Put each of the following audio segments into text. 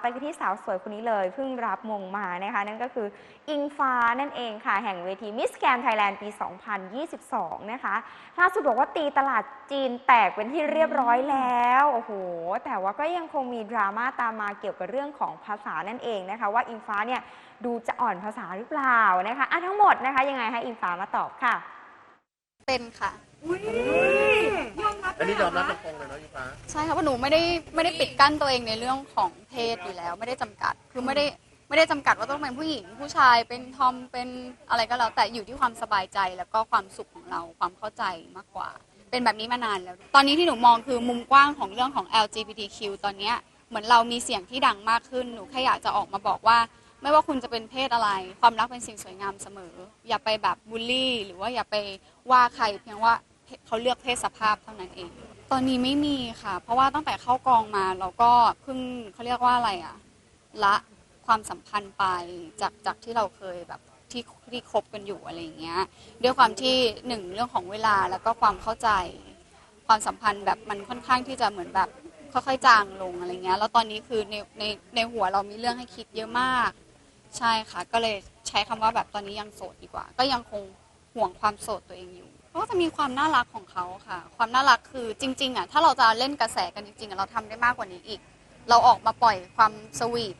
ไปกันที่สาวสวยคนนี้เลยเพิ่งรับมงมานะคะ นั่นก็คืออิงฟ้านั่นเองค่ะ แห่งเวทีมิสแกนไทยแลนด์ปี 2022 นะคะล่าสุดบอกว่าตีตลาดจีนแตกเป็นที่เรียบร้อยแล้ว โอ้โห แต่ว่าก็ยังคงมีดราม่าตามมาเกี่ยวกับเรื่องของภาษานั่นเองนะคะ ว่าอิงฟ้าเนี่ยดูจะอ่อนภาษาหรือเปล่านะคะอะทั้งหมดนะคะ ยังไงให้อิงฟ้ามาตอบค่ะ เป็นค่ะ อันนี้ยอมรับตรงๆเลยเนาะยูฟ้าใช่ค่ะเพราะหนูไม่ได้ไม่ได้ปิดกั้นตัวเองในเรื่องของเพศอยู่แล้ว ไม่ได้จำกัดคือไม่ได้ไม่ได้จำกัดว่าต้องเป็นผู้หญิง ผู้ชายเป็นทอมเป็นอะไรก็แล้วแต่อยู่ที่ความสบายใจแล้วก็ความสุขของเราความเข้าใจมากกว่า เป็นแบบนี้มานานแล้ว ตอนนี้ที่หนูมองคือมุมกว้างของเรื่องของ LGBTQ ตอนเนี้ยเหมือนเรามีเสียงที่ดังมากขึ้นหนูแค่อยากจะออกมาบอกว่า ไม่ว่าคุณจะเป็นเพศอะไร ความรักเป็นสิ่งสวยงามเสมอ อย่าไปแบบบูลลี่ หรือว่าอย่าไปว่าใครเพียงว่า เขาเลือกเพศสภาพเท่านั้นเอง ตอนนี้ไม่มีค่ะ เพราะว่าตั้งแต่เข้ากองมาเราก็เพิ่งเขาเรียกว่าอะไรอะละความสัมพันธ์ไปจากจากที่เราเคยแบบที่ที่คบกันอยู่อะไรอย่างเงี้ยด้วยความที่หนึ่งเรื่องของเวลาแล้วก็ความเข้าใจ ความสัมพันธ์แบบมันค่อนข้างที่จะเหมือนแบบค่อยๆจางลงอะไรเงี้ยแล้วตอนนี้คือในในในหัวเรามีเรื่องให้คิดเยอะมาก ใช่ค่ะ ก็เลยใช้คำว่าแบบตอนนี้ยังโสดดีกว่า ก็ยังคงห่วงความโสดตัวเอง ก็จะมีความน่ารักของเขาค่ะ ความน่ารักคือจริง ๆอะถ้าเราจะเล่นกระแสกันจริงๆอะเราทำได้มากกว่านี้อีก เราออกมาปล่อยความสวีท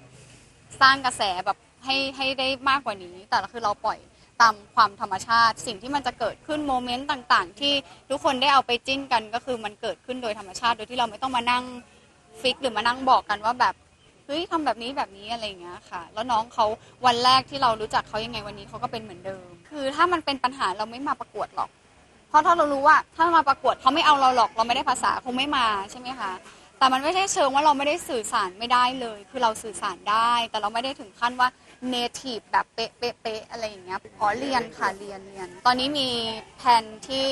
สร้างกระแสแบบให้ให้ได้มากกว่านี้ แต่คือเราปล่อยตามความธรรมชาติ สิ่งที่มันจะเกิดขึ้นโมเมนต์ต่าง ๆ ที่ทุกคนได้เอาไปจิ้นกันก็คือมันเกิดขึ้นโดยธรรมชาติ โดยที่เราไม่ต้องมานั่งฟิกหรือมานั่งบอกกันว่าแบบเฮ้ยทำแบบนี้แบบนี้อะไรอย่างเงี้ยค่ะ แล้วน้องเขาวันแรกที่เรารู้จักเขายังไงวันนี้เขาก็เป็นเหมือนเดิม คือถ้ามันเป็นปัญหาเราไม่มาประกวดหรอก เพราะถ้าเรารู้ว่าถ้ามาประกวดเขาไม่เอาเราหรอกเราไม่ได้ภาษาคงไม่มาใช่ไหมคะแต่มันไม่ใช่เชิงว่าเราไม่ได้สื่อสารไม่ได้เลย คือเราสื่อสารได้ แต่เราไม่ได้ถึงขั้นว่า native แบบเป๊ะเป๊ะเป๊ะอะไรอย่างเงี้ยอ๋อเรียนค่ะเรียนเรียน ตอนนี้มีแผนที่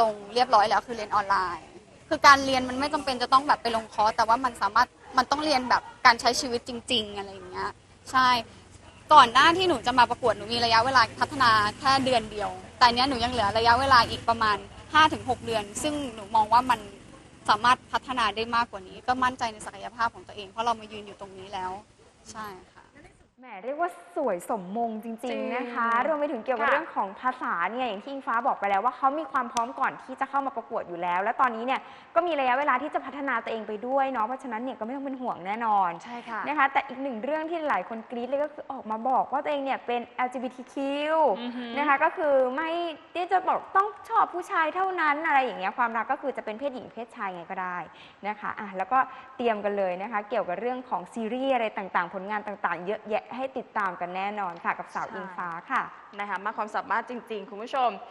ลงเรียบร้อยแล้วคือเรียนออนไลน์ คือการเรียนมันไม่จำเป็นจะต้องแบบไปลงคอร์สแต่ว่ามันสามารถมันต้องเรียนแบบการใช้ชีวิตจริง ๆ อะไรอย่างเงี้ยใช่ ก่อนหน้าที่หนูจะมาประกวดหนูมีระยะเวลาพัฒนาแค่เดือนเดียว แต่เนี้ยหนูยังเหลือระยะเวลาอีกประมาณ 5-6 เดือน ซึ่งหนูมองว่ามันสามารถพัฒนาได้มากกว่านี้ ก็มั่นใจในศักยภาพของตัวเอง เพราะเรามายืนอยู่ตรงนี้แล้ว ใช่ค่ะ แหมเรียกว่าสวยสมมงจจริริงงๆ นะคะ รวมไปถึงเกี่ยวกับค่ะ เรื่องของภาษาเนี่ยอย่างที่อิงฟ้าบอกไปแล้วว่าเขามีความพร้อมก่อนที่จะเข้ามาประกวดอยู่แล้ว และตอนนี้เนี่ยก็มีระยะเวลาที่จะพัฒนาตัวเองไปด้วยเนาะเพราะฉะนั้นเนี่ยก็ไม่ต้องเป็นห่วงแน่นอนใช่ค่ะ นะคะ แต่อีกหนึ่งเรื่องที่หลายคนกรี๊ดเลยก็คือออกมาบอกว่าตัวเองเนี่ยเป็น LGBTQ อือหือ นะคะก็คือไม่ที่จะบอกต้องชอบผู้ชายเท่านั้นอะไรอย่างเงี้ยความรักก็คือจะเป็นเพศหญิงเพศชายไงก็ได้นะคะอะแล้วก็เตรียมกันเลยนะคะ เกี่ยวกับเรื่องของซีรีส์อะไรต่างๆ ผลงานต่างๆ เยอะแยะให้ติดตามกันแน่นอนค่ะกับสาวใช่อิงฟ้าค่ะนะคะมากความสามารถจริง ๆ คุณผู้ชม